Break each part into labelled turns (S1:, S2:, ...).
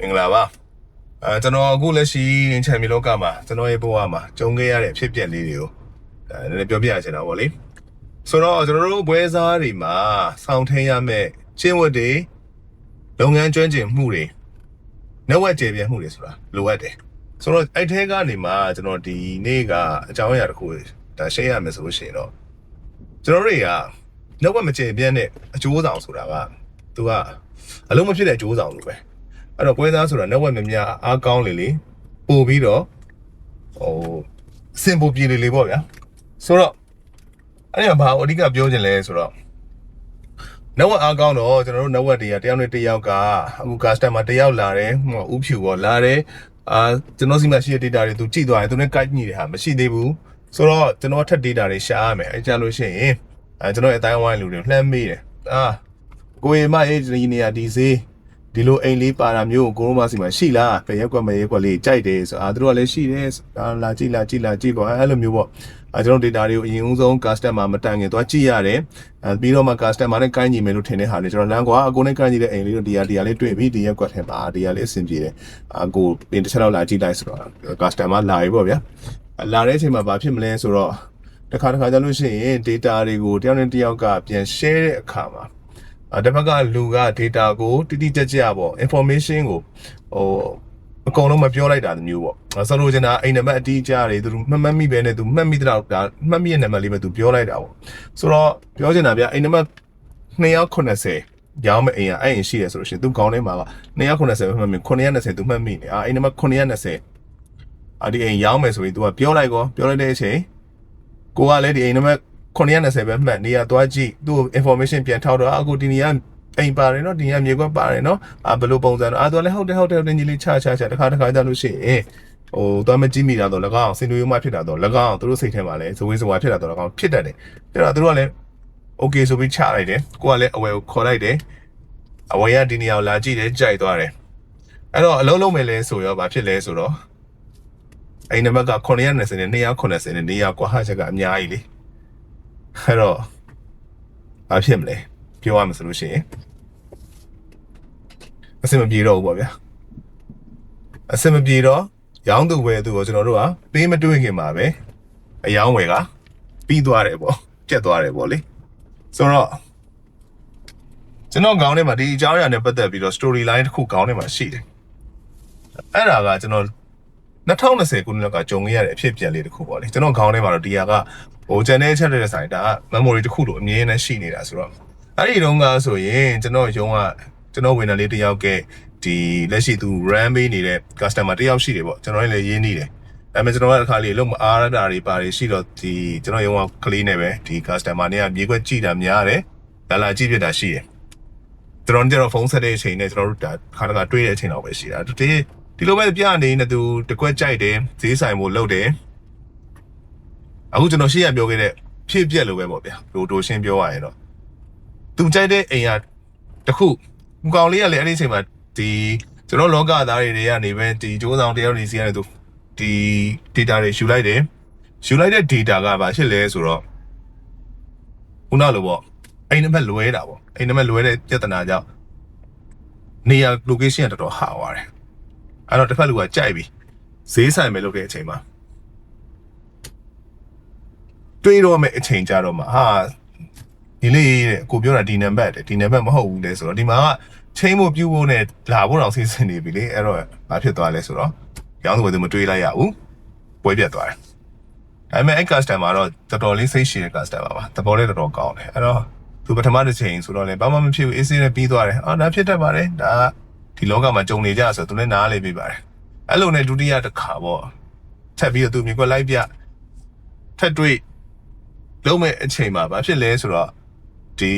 S1: မင်္ဂလာပါအဲကျွန်တော်အခုလက်ရှိချန်ပီယံလောကမှာကျွန်တော်ရဲ့ဘဝမှာကြုံခဲ့ရတဲ့အဖြစ်အပျက်လေးတွေကိုအဲနည်းနည်းပြောပြရချင်တာပေါ့လေဆိုတော့ကျွန်တော်တို့ဘွဲစားတွေမှာစောင့်ထင်းရမယ့်ကျင့်ဝတ်တွေလုပ်ငန်းကျွမ်းကျင်မှုတွေနှဝက်ကျေပြန့်မှုတွေဆိုတာလိုအပ်တယ်ဆိုတော့အဲ့ထဲကနေမှကျွန်တော်ဒီနေ့ကအကြောင်းအရာတစ်ခုဒါရှင်းရမယ်ဆိုလို့ရှိရင်တော့ကျွန်တော်တွေကနှဝက်မကျေပြန့်တဲ့အကျိုးဆောင်ဆိုတာကသူကအလုံးမဖြစ်တဲ့အကျိုးဆောင်လို့ပဲ အဲ့တော့ပွဲသားဆိုတာ network များများအားကောင်းလေလေပို့ပြီးတော့ဟိုအဆင်ပိုပြေလေလေပေါ့ဗျာဆိုတော့အဲ့ဒီမှာဘာအဓိကပြောချင်လဲဆိုတော့ network အားကောင်းတော့ကျွန်တော်တို့ network တွေကတယောက်နဲ့တယောက်ကအခု customer တယောက်လာတယ်ဟိုဥဖြူပေါ့လာတယ်အာကျွန်တော်စီမှာရှိတဲ့ data တွေသူကြည့်သွားတယ်သူနဲ့ guide ညီတဲ့ဟာမရှိသေးဘူးဆိုတော့ကျွန်တော်ထပ် data တွေရှာရမယ်အဲကြလို့ရှိရင်အဲကျွန်တော်ရဲ့အတိုင်းဝိုင်းလူတွေလှမ်းမေးတယ်အာကိုယ်မအေးဒီနေရာဒီဈေး ဒီလိုအိမ်လေးပါတာမျိုးကိုကိုရိုမာစီမှာရှိလားပဲရက်ကွက်မရက်ကွက်လေးကြိုက်တယ်ဆိုအာသူတို့ကလည်းရှိတယ်အာလာကြည့်လာကြည့်လာကြည့်ပေါ့အဲ့လိုမျိုးပေါ့အဲကျွန်တော် data တွေကိုအရင်ဦးဆုံး customer မတန်ခင်သွားကြည့်ရတယ်အဲပြီးတော့မှ customer နဲ့ကိုင်းညီမယ်လို့ထင်တဲ့ဟာလေးကျွန်တော်လမ်းကွာအကိုနဲ့ကိုင်းညီတဲ့အိမ်လေးတို့ဒီဟာဒီဟာလေးတွေ့ပြီဒီရက်ကွက်ထဲပါဒီဟာလေးအဆင်ပြေတယ်အကိုပင်တစ်ချက်တော့လာကြည့်လိုက်ဆိုတော့ customer လာပြီပေါ့ဗျာလာတဲ့အချိန်မှာဘာဖြစ်မလဲဆိုတော့တစ်ခါတစ်ခါကြလို့ရှိရင် data တွေကိုတယောက်နဲ့တယောက်ကပြန် share တဲ့အခါမှာအဲ တစ်ဖက်ကလူက data ကိုတိတိကျကျပေါ့ information ကိုဟိုအကုန်လုံးမပြောလိုက်တာမျိုးပေါ့အဲဆိုလိုချင်တာအိမ်နံပါတ်အတိအကျတွေသူမှတ်မှတ်မိပဲနဲ့သူမှတ်မိတဲ့တော့ဒါမှတ်မိရဲ့နံပါတ်လေးပဲသူပြောလိုက်တာပေါ့ဆိုတော့ပြောချင်တာဗျအိမ်နံပါတ်290ရောင်းမဲ့အိမ်ကအဲ့အိမ်ရှိတယ်ဆိုလို့ရှိရင်သူကောင်းထဲမှာက290ပဲမှတ်မိ920သူမှတ်မိနေအာအိမ်နံပါတ်920အာဒီအိမ်ရောင်းမယ်ဆိုရင် तू ကပြောလိုက်ကောပြောလိုက်တဲ့အချိန်ကိုကလည်းဒီအိမ်နံပါတ် 920ပဲမှတ်နေရသွားကြည့်သူ့ information ပြန်ထောက်တော့အခုဒီနေရာအိမ်ပါတယ်နော်ဒီနေရာမြေကွက်ပါတယ်နော်အာဘယ်လိုပုံစံတော့အာသူကလည်းဟုတ်တယ်ဟုတ်တယ်ဟုတ်တယ်ညီလေးချချချတခါတခါကြလို့ရှိရင်ဟိုသွားမကြည့်မိတာတော့၎င်းစင်တူရုံမှဖြစ်တာတော့၎င်းသူတို့စိတ်ထဲမှာလည်းဇဝေးဇဝါဖြစ်တာတော့၎င်းဖြစ်တတ်တယ်အဲ့တော့သူတို့ကလည်း okay ဆိုပြီးချလိုက်တယ်ကိုကလည်းအဝယ်ကိုခေါ်လိုက်တယ်အဝယ်ကဒီနေရာကိုလာကြည့်တယ်ကြိုက်သွားတယ်အဲ့တော့အလုံးလုံးမယ်လဲဆိုရောဘာဖြစ်လဲဆိုတော့အိမ်နံပါတ်က990နဲ့290နဲ့နေရာကွာဟချက်ကအများကြီးလေ အဲ့တော့ဘာဖြစ်မလဲပြောရမှာဆိုလို့ရှိရင်အဆင်မပြေတော့ဘူးပေါ့ဗျာအဆင်မပြေတော့ရောင်းသူဝယ်သူကိုကျွန်တော်တို့ကပေးမတွေ့ခင်မှာပဲအယောင်းဝယ်ကပြီးသွားတယ်ပေါ့ကျက်သွားတယ်ပေါ့လေဆိုတော့ကျွန်တော်ခေါင်းထဲမှာဒီအကြောင်းအရာနဲ့ပတ်သက်ပြီးတော့ story line တစ်ခုခေါင်းထဲမှာရှိတယ်အဲ့ဒါကကျွန်တော် 2020ခုနှစ်ကကြုံခဲ့ရတဲ့အဖြစ်အပျက်လေးတစ်ခုပေါ့လေကျွန်တော်ခေါင်းထဲမှာတော့ဒီဟာကဟို channel ချက်တဲ့ဆိုင်ဒါက memory တစ်ခုလို့အမြဲတမ်းရှိနေတာဆိုတော့အဲ့ဒီတုန်းကဆိုရင်ကျွန်တော်ရုံးကကျွန်တော်ဝင်တယ်လေးတစ်ယောက်ကဒီလက်ရှိသူ RAM ပေးနေတဲ့ customer တစ်ယောက်ရှိတယ်ပေါ့ကျွန်တော်လည်းရင်းနေတယ်ဒါပေမဲ့ကျွန်တော်ကတစ်ခါလေးလုံးမအားရတာတွေပါတယ်ရှိတော့ဒီကျွန်တော်ရုံးကကလေးနဲ့ပဲဒီ customer နဲ့ကမြေခွက်ကြည့်တာများတယ်လာလာကြည့်ပြတာရှိတယ်ကျွန်တော်တို့ဖုန်းဆက်တဲ့အချိန်နဲ့ကျွန်တော်တို့ဒါခါတခါတွေးတဲ့အချိန်တော့ပဲရှိတာဒီ ဒီလိုပဲပြနေနေသူတကွက်ကြိုက်တယ်ဈေးဆိုင်ဖို့လုပ်တယ်အခုကျွန်တော်ရှေ့ရပြောခဲ့တဲ့ဖြစ်ပြက်လိုပဲပေါ့ဗျာလိုတိုရှင်းပြောရရင်တော့သူကြိုက်တဲ့အိမ်ကတခုဟိုကောင်လေးကလည်းအဲ့ဒီအချိန်မှာဒီကျွန်တော်လောကသားတွေတွေကနေပဲဒီကျိုးဆောင်တယောက်နေစီကနေသူဒီ data တွေယူလိုက်တယ်ယူလိုက်တဲ့ data ကဘာဖြစ်လဲဆိုတော့ခုနလိုပေါ့အိမ်နံပါတ်လွဲတာပေါ့အိမ်နံပါတ်လွဲတဲ့ပြဿနာကြောင့်နေရာ location ကတော်တော်ဟာသွားတယ် အဲ့တော့တစ်ဖက်လူကကြိုက်ပြီဈေးဆိုင်မယ်လုပ်တဲ့အချိန်မှာတွေးတော့မယ့်အချိန်ကြတော့မှဟာဒီလေးတဲ့ကိုပြောတာဒီနံပါတ်တဲ့ဒီနံပါတ်မဟုတ်ဘူးလေဆိုတော့ဒီမှာကချင်းဖို့ပြုဖို့နဲ့လာဖို့တော့စီစဉ်နေပြီလေအဲ့တော့ဘာဖြစ်သွားလဲဆိုတော့ရောင်းသူကသူမတွေးလိုက်ရဘူးပွဲပြတ်သွားတယ်ဒါပေမဲ့အဲ့ customer တော့တော်တော်လေးစိတ်ရှည်တဲ့ customer ပါသဘောလေးတော်တော်ကောင်းတယ်အဲ့တော့သူပထမတစ်ချိန်ဆိုတော့လေဘာမှမဖြစ်ဘူး AC နဲ့ပြီးသွားတယ်အော်ဒါဖြစ်တတ်ပါတယ်ဒါက ဒီလောကမှာကြုံနေကြဆိုသူလည်းနားလေပြီးပါတယ်အဲ့လိုနဲ့ဒုတိယတစ်ခါပေါ့ထပ်ပြီးတော့သူမြေကွက်လိုက်ပြထပ်တွေ့လုံးမဲ့အချိန်မှာဘာဖြစ်လဲဆိုတော့ဒီ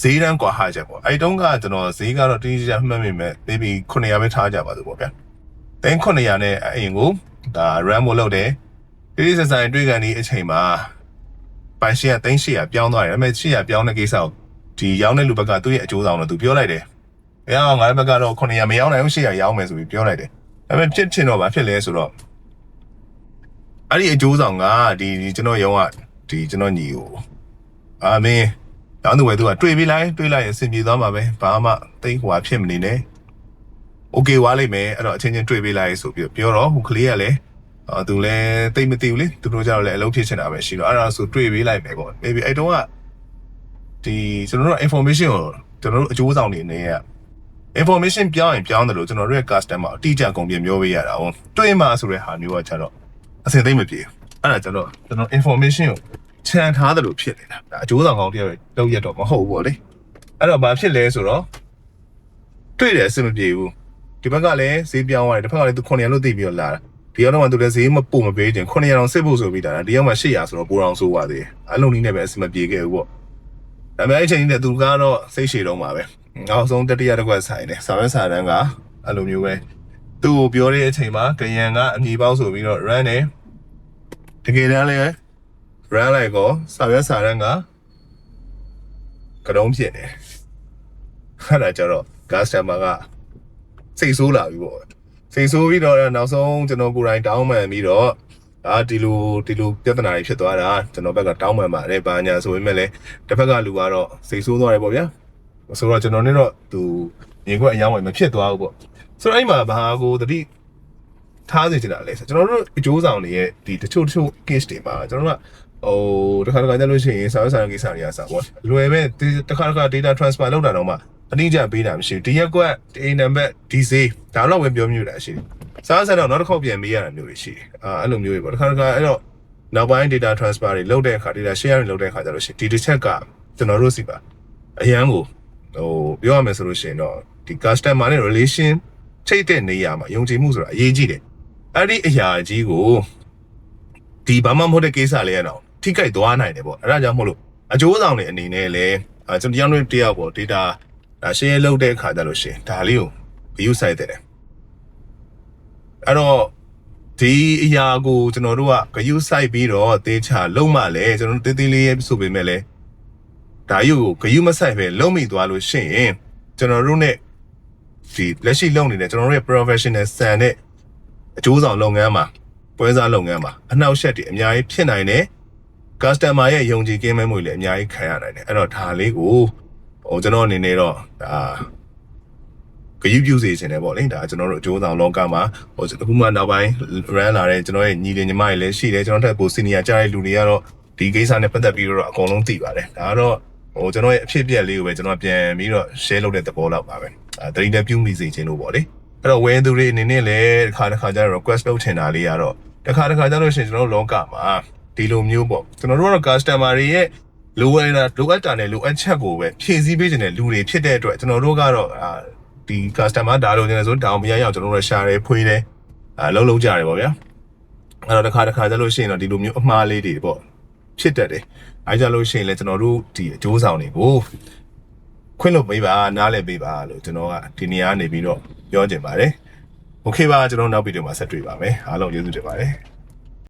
S1: ဈေးတန်းကွာဟာချက်ပေါ့အဲ့တုန်းကကျွန်တော်ဈေးကတော့တိတိကျကျမှတ်မိမဲ့သေပြီး900ပဲထားကြပါသူပေါ့ဗျာသိန်း900နဲ့အရင်ကိုဒါ RAM မို့လောက်တယ်တိတိကျကျတွေ့ကန်ဒီအချိန်မှာပိုင်ရှင်းကသိန်း800ပြောင်းသွားတယ်ဒါပေမဲ့800ပြောင်းတဲ့ကိစ္စကိုဒီရောင်းတဲ့လူဘက်ကသူ့ရဲ့အကျိုးဆောင်တော့သူပြောလိုက်တယ် အဲအောင်ငါဘက်ကတော့900မရောင်းနိုင်ဘူး800ရောင်းမယ်ဆိုပြီးပြောလိုက်တယ်ဒါပေမဲ့ဖြစ်ချင်တော့ဘာဖြစ်လဲဆိုတော့အဲ့ဒီအကျိုးဆောင်ကဒီဒီကျွန်တော်ရုံးကဒီကျွန်တော်ညီကိုအာမင်းတောင်းသူဝဲသူကတွေ့ပြီးလိုက်တွေ့လိုက်ရင်အဆင်ပြေသွားမှာပဲဘာမှတိတ်ဟွာဖြစ်မနေနဲ့ okay ဝါလိမ့်မယ်အဲ့တော့အချင်းချင်းတွေ့ပေးလိုက်ဆိုပြီးတော့ပြောတော့ဟိုကလေးကလည်းအာသူလည်းတိတ်မသိဘူးလေသူတို့ကြတော့လည်းအလုပ်ဖြစ်ချင်တာပဲရှိတော့အဲ့ဒါဆိုတွေ့ပေးလိုက်မယ်ပေါ့ maybe အဲ့တုန်းကဒီကျွန်တော်တို့က information ကိုကျွန်တော်တို့အကျိုးဆောင်နေနေရ information ပြောင်းရင်ပြောင်းတယ်လို့ကျွန်တော်တို့ရဲ့ customer အတိအကျကုန်ပြင်ပြောပေးရတာဟုတ်တွေ့မှာဆိုတဲ့ဟာမျိုးကကျတော့အစင်သိမ့်မပြေဘူးအဲ့ဒါကျတော့ကျွန်တော် information ကိုခြံထားတယ်လို့ဖြစ်နေတာဒါအကျိုးဆောင်ကောင်းတယောက်လောက်ရတော့မဟုတ်ဘူးပေါ့လေအဲ့တော့ဘာဖြစ်လဲဆိုတော့တွေ့တယ်အဆင်မပြေဘူးဒီဘက်ကလည်းဈေးပြောင်းသွားတယ်တစ်ဖက်ကလည်းသူ900လို့သိပြီးတော့လာတာဒီရောက်တော့မှသူလည်းဈေးမပို့မပေးချင်900တောင်စစ်ဖို့ဆိုပြီးတာဒီရောက်မှ800ဆိုတော့ပိုအောင်ဆိုးသွားသေးတယ်အဲ့လိုနည်းနဲ့ပဲအဆင်မပြေခဲ့ဘူးပေါ့ဒါပေမဲ့အဲ့ချိန်ကြီးနဲ့သူကတော့စိတ်ရှည်တော့မှာပဲ နောက်ဆုံးတတိယတစ်ခွက်ဆိုင်တယ်စာရွက်စာတန်းကအဲ့လိုမျိုးပဲသူ့ကိုပြောတဲ့အချိန်မှာကရန်ကအမြေပေါက်ဆိုပြီးတော့ run တယ်တကယ်တမ်းလည်း run လိုက်ကောစာရွက်စာတန်းကကတုံးဖြစ်နေတယ်အဲ့ဒါကြတော့ customer ကစိတ်ဆိုးလာပြီပေါ့စိတ်ဆိုးပြီးတော့နောက်ဆုံးကျွန်တော်ကိုယ်တိုင်တောင်းပန်ပြီးတော့အာဒီလိုဒီလိုပြဿနာတွေဖြစ်သွားတာကျွန်တော်ဘက်ကတောင်းပန်ပါတယ်ဘာညာဆိုပေမဲ့လည်းတစ်ဖက်ကလူကတော့စိတ်ဆိုးသွားတယ်ပေါ့ဗျာ ဆိုတော့ကျွန်တော်နဲ့တော့သူညီကွက်အယောင်းဝင်မဖြစ်သွားဘူးပေါ့ဆိုတော့အဲ့မှာဘာကိုတတိထားစေချင်တာလဲဆိုကျွန်တော်တို့အကျိုးဆောင်တွေရဲ့ဒီတချို့တချို့ case တွေမှာကျွန်တော်တို့ကဟိုတစ်ခါတစ်ခါကြလို့ရှိရင်စာရွက်စာတမ်းကိစ္စတွေကစပေါ့လွယ်ပဲတစ်ခါတစ်ခါ data transfer လုပ်တာတော့မှအနည်းကြပေးတာမရှိဘူးဒီရက်ကွက်ဒီနံပါတ်ဒီဈေးဒါတော့ပဲပြောမျိုးတာရှိတယ်စားစက်တော့နောက်တစ်ခေါက်ပြန်မေးရတာမျိုးတွေရှိတယ်အာအဲ့လိုမျိုးတွေပေါ့တစ်ခါတစ်ခါအဲ့တော့နောက်ပိုင်း data transfer တွေလုပ်တဲ့အခါ data share တွေလုပ်တဲ့အခါကျတော့ရှိဒီတစ်ချက်ကကျွန်တော်တို့စီပါအရန်ကို ဟိုပြောရမယ်ဆိုလို့ရှိရင်တော့ဒီ customer နဲ့ relation ချိတ်တဲ့နေရာမှာယုံကြည်မှုဆိုတာအရေးကြီးတယ်အဲ့ဒီအရာကြီးကိုဒီဘာမှမဟုတ်တဲ့ကိစ္စလေးရတော့ထိကြိုက်သွားနိုင်တယ်ပေါ့အဲ့ဒါကြောင့်မို့လို့အကျိုးဆောင်တွေအနေနဲ့လည်းအဲကျွန်တော်တရားနဲ့တရားပေါ့ data ဒါ share လုပ်တဲ့အခါကျလို့ရှိရင်ဒါလေးကို view site တဲ့တယ်အဲ့တော့ဒီအရာကိုကျွန်တော်တို့က view site ပြီးတော့တေးချလုံးမှလည်းကျွန်တော်တို့တေးသေးလေးဆိုပေမဲ့လည်း ဒါရုပ်ကို view မဆိုင်ပဲလုံးမိသွားလို့ရှိရင်ကျွန်တော်တို့ ਨੇ ဒီလက်ရှိလုပ်နေတဲ့ကျွန်တော်တို့ရဲ့ professional ဆန်တဲ့အကျိုးဆောင်လုပ်ငန်းမှာပွဲစားလုပ်ငန်းမှာအနှောက်အယှက်တွေအများကြီးဖြစ်နိုင်တယ် customer ရဲ့ယုံကြည်ကင်းမဲ့မှုတွေလည်းအများကြီးခံရနိုင်တယ်အဲ့တော့ဒါလေးကိုဟိုကျွန်တော်အနေနဲ့တော့ဒါဂရုပြုစေချင်တယ်ပေါ့လေဒါကျွန်တော်တို့အကျိုးဆောင်လောကမှာဟိုအခုမှနောက်ပိုင်း run လာတဲ့ကျွန်တော်ရဲ့ညီလေးညီမတွေလည်းရှိတယ်ကျွန်တော်ထက်ပို senior ကြားတဲ့လူတွေကတော့ဒီကိစ္စနဲ့ပတ်သက်ပြီးတော့အကုန်လုံးသိပါတယ်ဒါကတော့ ဟိုကျွန်တော်ရဲ့အဖြစ်အပျက်လေးကိုပဲကျွန်တော်ပြန်ပြီးတော့ share လုပ်တဲ့သဘောလောက်ပါပဲအဲတတိတပြုမိစေချင်လို့ပေါ့လေအဲ့တော့ဝယ်သူတွေအနေနဲ့လည်းတစ်ခါတစ်ခါကျတော့ request လုပ်ချင်တာလေးကတော့တစ်ခါတစ်ခါကျတော့ရှင်ကျွန်တော်တို့လောကမှာဒီလိုမျိုးပေါ့ကျွန်တော်တို့ကတော့ customer တွေရဲ့လိုအပ်တာလိုအပ်တာနဲ့လိုအပ်ချက်ကိုပဲဖြည့်ဆည်းပေးခြင်းတဲ့လူတွေဖြစ်တဲ့အတွက်ကျွန်တော်တို့ကတော့အာဒီ customer ဒါလိုချင်တယ်ဆိုတောင်းမရရအောင်ကျွန်တော်တို့ရှာတယ်ဖွေးတယ်အာလုံးလုံးကြတယ်ပေါ့ဗျာအဲ့တော့တစ်ခါတစ်ခါကျလို့ရှိရင်တော့ဒီလိုမျိုးအမှားလေးတွေပေါ့ ဖြစ်တတ်တယ်။အဲကြလို့ရှိရင်လည်းကျွန်တော်တို့ဒီအကျိုးဆောင်တွေကိုခွင့်လွှတ်ပေးပါနားလည်ပေးပါလို့ကျွန်တော်ကဒီနေရာနေပြီးတော့ပြောချင်ပါတယ်။ Okay ပါကျွန်တော်နောက်ဗီဒီယိုမှာဆက်တွေ့ပါမယ်။အားလုံးကျေးဇူးတင်ပါတယ်။